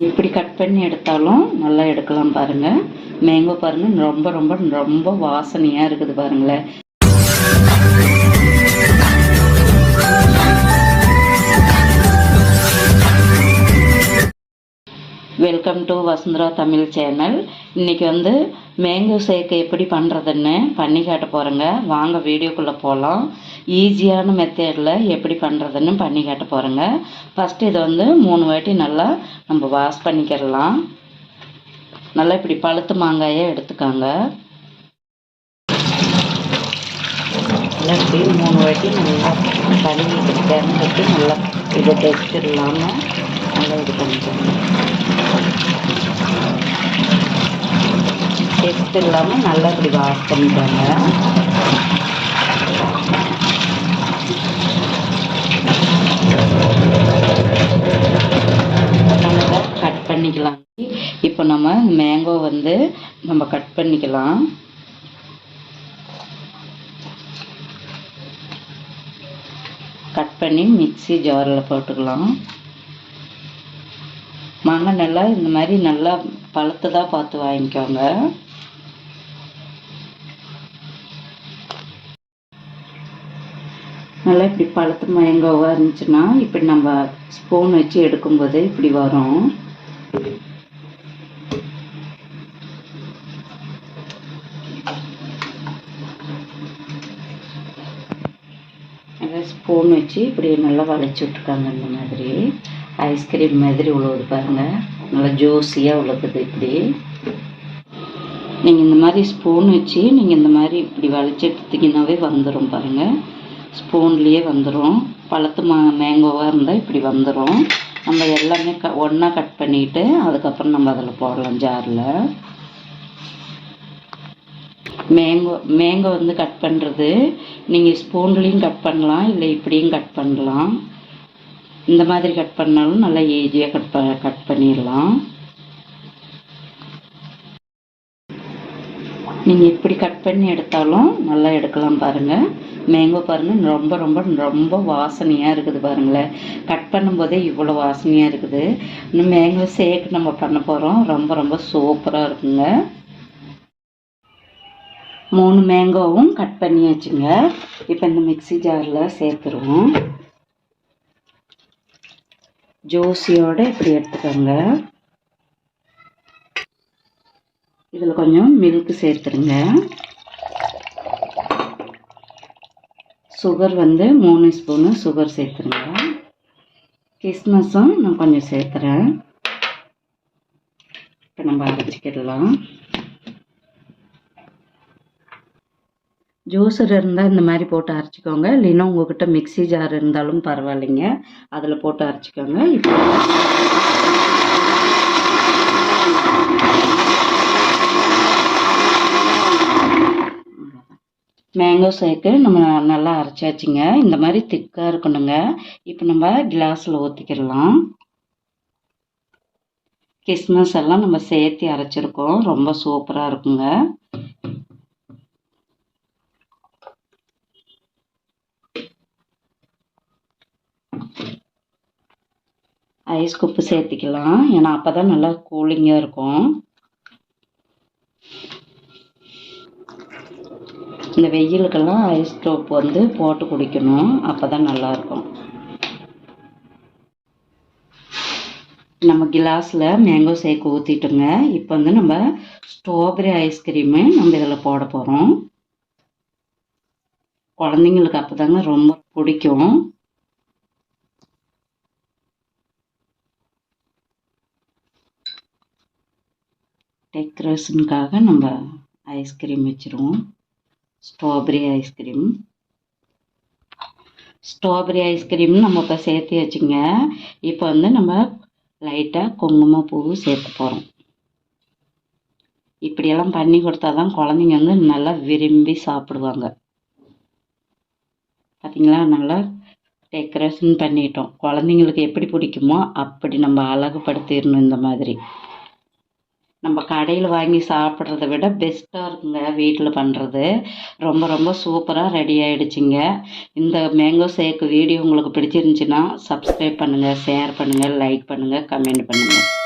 எப்படி கட் பண்ணி எடுத்தாலும் நல்லா எடுக்கலாம் பாருங்கள் மேங்கோ பாருங்கள் ரொம்ப ரொம்ப ரொம்ப வாசனையாக இருக்குது பாருங்களேன். Welcome to Vasundhara Tamil channel இன்றைக்கி வந்து மேங்கோ ஷேக் எப்படி பண்ணுறதுன்னு பண்ணி காட்ட போகிறேங்க வாங்க வீடியோக்குள்ளே போகலாம் ஈஸியான மெத்தேடில் எப்படி பண்ணுறதுன்னு பண்ணி காட்ட போகிறேங்க ஃபஸ்ட்டு இதை வந்து மூணு வாட்டி நல்லா நம்ம வாஷ் பண்ணிக்கிறலாம் நல்லா இப்படி பழுத்து மாங்காயை எடுத்துக்காங்க. நல்லா இப்படி மூணு வாட்டி நல்லா கழுவிட்டு திறந்துட்டு நல்லா இதை டெஸ்ட் இல்லாமல் நல்லா இது பண்ணிக்கோங்க. டெஸ்ட் இல்லாமல் நல்லா இப்படி வாஷ் பண்ணிக்கோங்க. கட் பண்ணிக்கலாம். இப்போ நம்ம மேங்கோ வந்து நம்ம கட் பண்ணிக்கலாம். கட் பண்ணி மிக்ஸி ஜாரில் போட்டுக்கலாம். மாங்காய் நல்லா இந்த மாதிரி நல்லா பழுத்ததாக பார்த்து வாங்கிக்கோங்க. நல்லா இப்படி பழுத்து மயங்காவாக இருந்துச்சுன்னா இப்படி நம்ம ஸ்பூன் வச்சு எடுக்கும்போது இப்படி வரும். நல்லா ஸ்பூன் வச்சு இப்படி நல்லா வளைச்சி விட்ருக்காங்க இந்த மாதிரி. ஐஸ்கிரீம் மாதிரி உழுவுது பாருங்கள் நல்லா ஜூஸியாக உழுகுது இப்படி. நீங்கள் இந்த மாதிரி ஸ்பூன் வச்சு நீங்கள் இந்த மாதிரி இப்படி வளைச்சி எடுத்தீங்கன்னாவே வந்துடும் பாருங்கள் ஸ்பூன்லேயே வந்துடும் பழுத்து மா மேங்கோவாக இருந்தால் இப்படி வந்துடும் நம்ம எல்லாமே க ஒன்றா கட் பண்ணிவிட்டு அதுக்கப்புறம் நம்ம அதில் போடலாம் ஜாரில். மேங்கோ மேங்கோ வந்து கட் பண்ணுறது நீங்கள் ஸ்பூன்லேயும் கட் பண்ணலாம் இல்லை இப்படியும் கட் பண்ணலாம். இந்த மாதிரி கட் பண்ணாலும் நல்லா ஈஸியாக கட் ப கட் பண்ணிடலாம் நீங்கள் இப்படி கட் பண்ணி எடுத்தாலும் நல்லா எடுக்கலாம் பாருங்கள் மேங்கோ பாருங்கள் ரொம்ப ரொம்ப ரொம்ப வாசனையாக இருக்குது பாருங்களேன் கட் பண்ணும்போதே இவ்வளோ வாசனையாக இருக்குது. இன்னும் மேங்கோ ஷேக் நம்ம பண்ண போகிறோம் ரொம்ப ரொம்ப சூப்பராக இருக்குங்க. மூணு மேங்கோவும் கட் பண்ணியாச்சுங்க. இப்போ இந்த மிக்ஸி ஜாரில் சேர்த்துருவோம். ஜோசியோடு இப்படி எடுத்துக்கோங்க. இதில் கொஞ்சம் மில்க் சேர்த்துருங்க. சுகர் வந்து மூணு ஸ்பூனு சுகர் சேர்த்துருங்க. கிஸ்மஸும் நான் கொஞ்சம் சேர்த்துறேன். இப்போ நம்ம அரைச்சிக்கிடலாம். ஜூஸர் இருந்தால் இந்த மாதிரி போட்டு அரைச்சிக்கோங்க. இல்லைன்னா உங்கள்கிட்ட மிக்ஸி ஜார் இருந்தாலும் பரவாயில்லைங்க. அதில் போட்டு அரைச்சிக்கோங்க. இப்போ மேங்கோ ஷேக்கு நம்ம நல்லா அரைச்சாச்சுங்க. இந்த மாதிரி திக்காக இருக்கணுங்க. இப்போ நம்ம கிளாஸில் ஊற்றிக்கிடலாம் கிஸ்மஸ் எல்லாம் நம்ம சேர்த்து அரைச்சிருக்கோம். ரொம்ப சூப்பராக இருக்குங்க. ஐஸ் குப்பு சேர்த்திக்கலாம். ஏன்னா அப்போ தான் நல்லா கூலிங்காக இருக்கும். இந்த வெயிலுக்கெல்லாம் ஐஸ் டோப் வந்து போட்டு குடிக்கணும். அப்போ தான் நல்லாயிருக்கும். நம்ம கிளாஸில் மேங்கோ ஷேக் ஊற்றிட்டுங்க இப்போ வந்து நம்ம ஸ்ட்ராபெரி ஐஸ்கிரீமு நம்ம இதில் போட போகிறோம் குழந்தைங்களுக்கு அப்போ தாங்க ரொம்ப பிடிக்கும். டெக்கரேஷனுக்காக நம்ம ஐஸ்கிரீம் வச்சுருவோம். Strawberry ice cream. ஸ்ட்ராபெரி ஐஸ்கிரீம் நம்ம இப்போ சேர்த்து வச்சுங்க இப்போ வந்து நம்ம லைட்டாக குங்குமப்பூ சேர்த்து போகிறோம் இப்படியெல்லாம் பண்ணி கொடுத்தா தான் குழந்தைங்க வந்து நல்லா விரும்பி சாப்பிடுவாங்க. பார்த்திங்களா நல்லா டெக்கரேஷன் பண்ணிட்டோம். குழந்தைங்களுக்கு எப்படி பிடிக்குமோ அப்படி நம்ம அழகுபடுத்திடணும் இந்த மாதிரி. நம்ம கடையில் வாங்கி சாப்பிட்றத விட பெஸ்ட்டாக இருக்குங்க வீட்டில் பண்ணுறது ரொம்ப ரொம்ப சூப்பராக ரெடி ஆகிடுச்சிங்க இந்த மேங்கோ ஷேக் வீடியோ உங்களுக்கு பிடிச்சிருந்துச்சின்னா சப்ஸ்கிரைப் பண்ணுங்கள் ஷேர் பண்ணுங்கள் லைக் பண்ணுங்கள் கமெண்ட் பண்ணுங்கள்